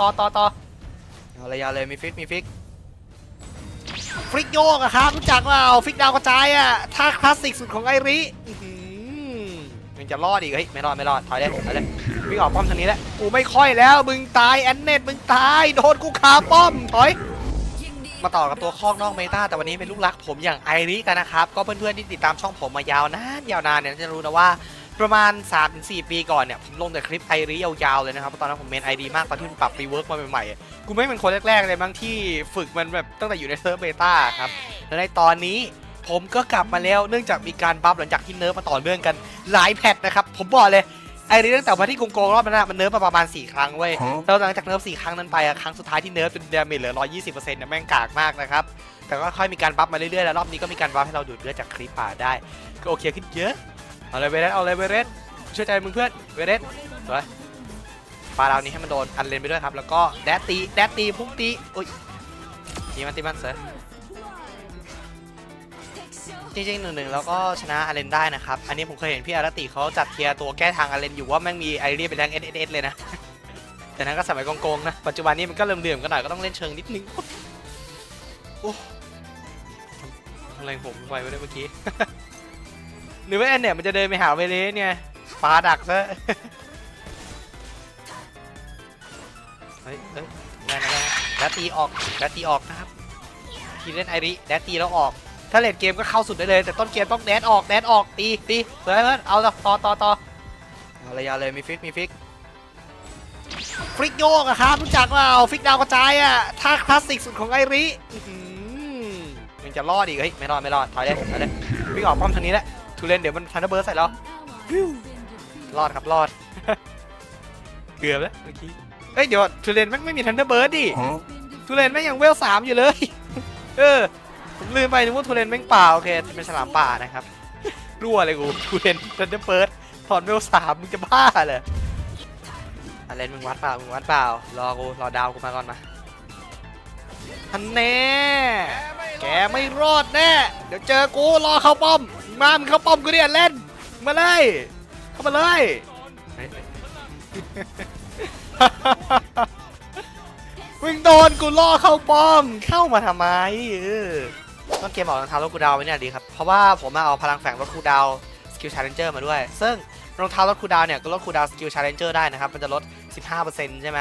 ต่อต่อต่อเอาเลยเอาเลยมีฟิกมีฟิกฟลิกโยกอะครับรู้จักเปล่าฟิกดาวกระจายอะท่าคลาสสิกสุดของไอริอื้อหือยังจะรอดอีกเฮ้ยไม่รอดไม่รอดถอยเลยถอยเลยวิ่งออกป้อมทางนี้แหละกูไม่ค่อยแล้วมึงตายแอนเนตมึงตายโดนกูคาป้อมถอยมาต่อกับตัวคอกนอกเมตาแต่วันนี้เป็นลูกรักผมอย่างไอริกันนะครับ ก็เพื่อนๆที่ติดตามช่องผมมายาวนานยาวนานเนี่ยจะรู้นะว่า ประมาณ 3-4 ปีก่อนเนี่ยผมลงแต่คลิปไอริยาวๆเลยนะครับเพราะตอนนั้นผมเมนไอดีมากตอนที่มันปรับรีเวิร์กมาใหม่ๆกูไม่เป็นคนแรกๆเลยมั้งที่ฝึกมันแบบตั้งแต่อยู่ในเซิร์ฟเบต้าครับและในตอนนี้ผมก็กลับมาแล้วเนื่องจากมีการบัฟหลังจากที่เนิร์ฟมาต่อเนื่องกันหลายแพทนะครับผมบอกเลยไอริตั้งแต่วันที่โกงๆรอบนั้นนะมันเนิร์ฟมาประมาณ 4 ครั้งเว้ยแล้วหลังจากเนิร์ฟสี่ครั้งนั้นไปอะครั้งสุดท้ายที่เนิร์ฟจนดาเมจเหลือ 120%เนี่ยแม่งกากมากนะครับแต่ก็ค่อยมีการบัฟมาเรื่อยๆแล้วรอบนี้ก็มีการบัฟให้เราดูดเลือดจากคลิปป่าได้ก็โอเคขึ้นเยอะ เอาเลยเวเรสเอาเลยเวเรสเชื่อใจมึงเพื่อนเวเรสสวยปลาดาวนี้ให้มันโดนอันเลนไปด้วยครับ แล้วก็แดดตีแดดตีพุ่งตีอุ้ยตีมันตีมันเสร็จจริงๆหนึ่งหนึ่งแล้วก็ชนะอาเลนได้นะครับ อันนี้ผมเคยเห็นพี่อาราติเขาจัดเทียร์ตัวแก้ทางอาเลนอยู่ว่าแม่งมีไอเรียเป็นแรงเอสเอสเลยนะ แต่นั้นก็สมัยโกงๆนะ ปัจจุบันนี้มันก็เริ่มเดื่มๆกันหน่อยก็ต้องเล่นเชิงนิดนึง โอ้ทำอะไรผมไปไม่ได้เมื่อกี้ หรือว่าแอนเนี่ยมันจะเดินไปหาเวเลสเนี่ยปลาดักซะเฮ้ยเฮ้ยแรงนะแรงนะแล้วตีออกแล้วตีออกนะครับทีเล่นไอริแล้วตีแล้วออก ถ้าเลดเกมก็เข้าสุดได้เลย แต่ต้นเกมต้องแดดออกแดดออกตีตีเฮ้ยเพื่อนเอาต่อต่อต่อต่อเอาเลยเอาเลยมีฟิกมีฟิกฟลิกโยกอะครับรู้จักเปล่าฟลิกดาวกระจายอะท่าคลาสสิกสุดของไอริอื้อหือยังจะรอดอีกเฮ้ยไม่รอดไม่รอดถอยเลยถอยเลยวิ่งออกป้อมทางนี้แหละ ทูเลนเดี๋ยวมันทันเดอร์เบิร์ดใส่เรารอดครับรอด เกือบแล้วเมื่อกี้เอ้ยเดี๋ยวทูเลนแม่งไม่มีทันเดอร์เบิร์ดดิทูเลนแม่งยังเวลสามอยู่เลย เออผมลืมไปนึกว่าทูเลนแม่งป่าโอเคเป็นฉลามป่านะครับรั่วเลยกูทูเลนทันเดอร์เบิร์ดถอนเวลสามมึงจะบ้าเลยอะไรมึงวัดเปล่ามึงวัดเปล่ารอกูรอดาวกูมาก่อนมาอันแน่ แกไม่รอดแน่ เดี๋ยวเจอกูรอเข้าป้อม มามึงเข้าป้อมกูเนี่ยเล่นมาเลย เข้ามาเลยเฮ้ยมึงโดนกูล่อเข้าป้อม เข้ามาทำไมเออต้นเกมออกรองเท้ารถกูดาวไว้เนี่ยดีครับ เพราะว่าผมมาเอาพลังแฝงรถกูดาวสกิลชาร์เลนเจอร์มาด้วย ซึ่งรองเท้ารถคูดาวเนี่ยก็ลดคูดาวสกิลชาร์เลนเจอร์ได้นะครับ มันจะลด 15%ใช่ไหม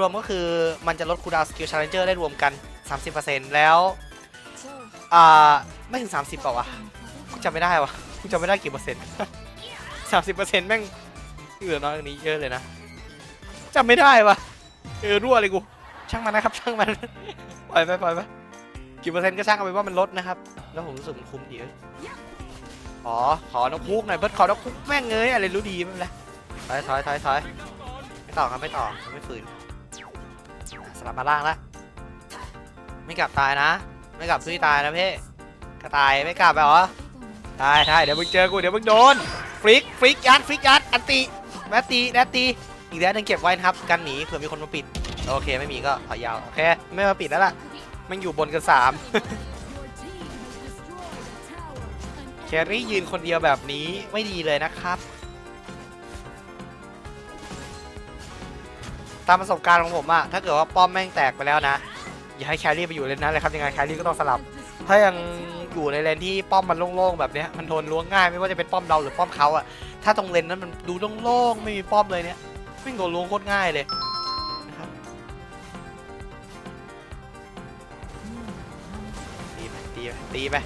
รวมๆก็คือมันจะลดคูดาวสกิลชาร์เลนเจอร์ได้รวมกัน 30%แล้ว อ่า ไม่ถึง 30เปล่าวะ จำไม่ได้วะกูจำไม่ได้กี่เปอร์เซ็นต์30%แม่งเหลือน้อยกว่านี้เยอะเลยนะจำไม่ได้วะเออรั่วเลยกู ช่างมันนะครับ ช่างมัน ปล่อยไปปล่อยไปกี่เปอร์เซ็นต์ก็ช่างเอาไปว่ามันลดนะครับ แล้วผมรู้สึกมันคุ้มดีเอ้ยขอขอนกคุกหน่อยเบิร์ดขอนกคุกแม่งเอ้ยอะไรรู้ดีไม่เป็นไรถอยถอยถอยถอยไม่ต่อครับไม่ต่อไม่ฝืนสลับมาล่างละไม่กลับตายนะ ไม่กลับซุยตายนะเพ่กระตายไม่กลับไปหรอ ตายตายเดี๋ยวมึงเจอกูเดี๋ยวมึงโดนฟลิกฟลิกยัดฟลิกยัดอันตีแมตตีแมตตีอีกแล้วนึงเก็บไว้นะครับกันหนีเผื่อมีคนมาปิดโอเคไม่มีก็ถอยยาวโอเคไม่มาปิดแล้วล่ะมันอยู่บนกันสามแครี่ยืนคนเดียวแบบนี้ไม่ดีเลยนะครับ ตามประสบการณ์ของผมอะถ้าเกิดว่าป้อมแม่งแตกไปแล้วนะ อย่าให้แครี่ไปอยู่เลนนั้นเลยครับยังไงแครี่ก็ต้องสลับ ถ้ายัง อยู่ในเลนที่ป้อมมันโล่งๆแบบเนี้ยมันทนล้วงง่ายไม่ว่าจะเป็นป้อมเราหรือป้อมเขาอะถ้าตรงเลนนั้นมันดูโล่งๆไม่มีป้อมเลยเนี่ยไม่งโดนล้วงโคตรง่ายเลยนะครับตีไปตีไปตีไป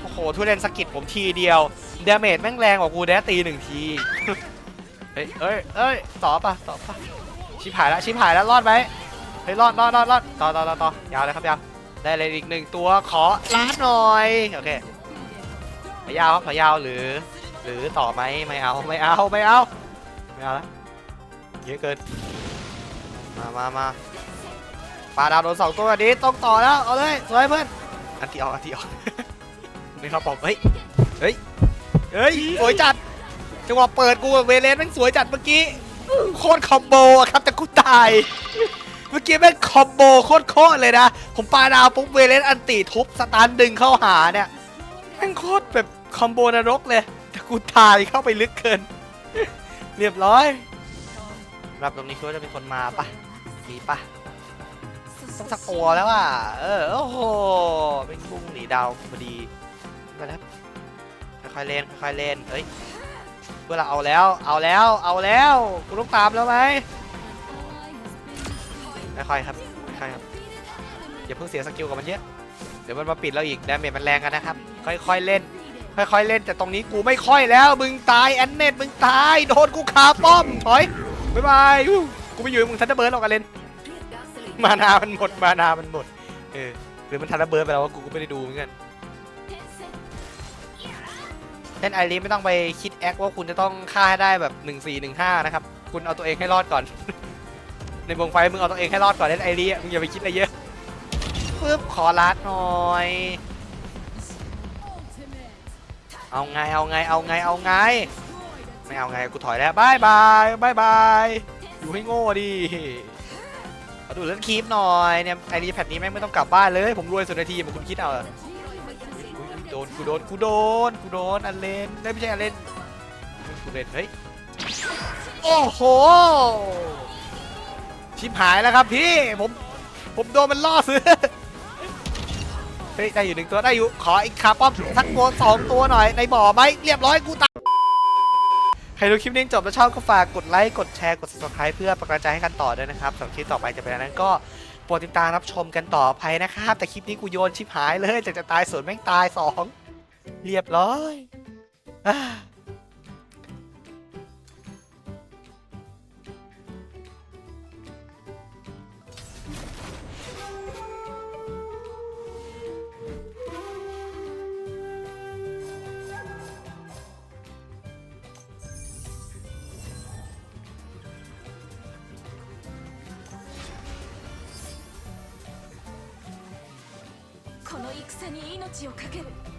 โอ้โหทุเรนสกิดผมทีเดียวเดเมจแม่งแรงกว่ากูแดดตีหนึ่งทีเฮ้ยเอ้ยเอ้ยต่อปะต่อปะชิบหายแล้วชิบหายแล้วรอดไหมเฮ้ยรอดรอดรอดรอดต่อต่อต่อต่อยาวเลยครับยาว ได้เลยอีกหนึ่งตัวขอล้านหน่อย โอเคขอยาวครับขอยาวหรือ หรือต่อไหมไม่เอาไม่เอาไม่เอาไม่เอาแล้วเยอะเกิน มามามาปลาดาวโดนสองตัวแบบนี้ต้องต่อแล้ว เอาเลยสวยเพื่อน อันที่ออกอันที่ออกไม่เข้าปอมเฮ้ย เฮ้ย เฮ้ย สวยจัด จังหวะเปิดกูกับเวเลนแม่งสวยจัดเมื่อกี้ โคตรคอมโบอะครับแต่กูตาย มื่อกี้แม่งคอมโบโคตรโคตรเลยนะ ผมปาดาวปุ๊บเวเลนอันติทุบสตาร์ดึงเข้าหาเนี่ยแม่งโคตรแบบคอมโบนรกเลย แต่กูตายเข้าไปลึกเกิน เรียบร้อยรับตรงนี้คิดว่าจะมีคนมาปะมีปะต้องสักตัวแล้วอะ เออ โอ้โห เป็นบุ้งหนีดาวพอดีไปแล้วค่อยๆเล่นค่อยๆเล่นเอ้ยเวลาเอาแล้ว เอาแล้ว เอาแล้ว กูต้องตามแล้วไหม ค่อยๆครับค่อยๆครับอย่าเพิ่งเสียสกิลกับมันเยอะเดี๋ยวมันมาปิดเราอีกดาเมจมันแรงกันนะครับ ค่อยๆเล่น ค่อยๆเล่นแต่ตรงนี้กูไม่ค่อยแล้ว มึงตายแอนเนตมึงตายโดนกูคาป้อมถอยบ๊ายบายกูไม่อยู่กับมึงทันเดอร์เบิร์ดหรอกกันเล่นมานามันหมดมานามันหมดเออหรือมันทันเดอร์เบิร์ดไปแล้ววะกูก็ไม่ได้ดูเหมือนกันเล่นไอรีไม่ต้องไปคิดแอคว่าคุณจะต้องฆ่าให้ได้แบบ1 4 1 5นะครับคุณเอาตัวเองให้รอดก่อน ในวงไฟมึงเอาตัวเองให้รอดก่อนเล่นไอรีมึงอย่าไปคิดอะไรเยอะปึ๊บขอลัดหน่อย เอาไงเอาไงเอาไงเอาไงไม่เอาไงกูถอยแล้วบายบายบายบายอยู่ให้โง่ดิเอาดูเรื่องคีปหน่อยเนี่ยไอดีแพดนี้แม่งไม่ต้องกลับบ้านเลยผมรวยสุดนาทีเหมือนคุณคิดเอาโดนกูโดนกูโดนกูโดนอันเลนได้ไม่ใช่อันเลนกูเลนเฮ้ยโอ้โห ชิบหายแล้วครับพี่ผมผมโดนมันล่อซื้อเฮ้ยได้อยู่หนึ่งตัวได้อยู่ขออีกคาป้อมสักตัวสองตัวหน่อยในบ่อไหมเรียบร้อยกูตายใครดูคลิปนี้จบแล้วชอบก็ฝากกดไลค์กดแชร์กด subscribe เพื่อเป็นกำลังใจให้กันต่อด้วยนะครับสำหรับคลิปต่อไปจะเป็นอะไรนั้นก็โปรดติดตามรับชมกันต่อไปนะครับ แต่คลิปนี้กูโยนชิบหายเลยจากจะตายส่วนแม่งตายสองเรียบร้อย この戦に命を懸ける。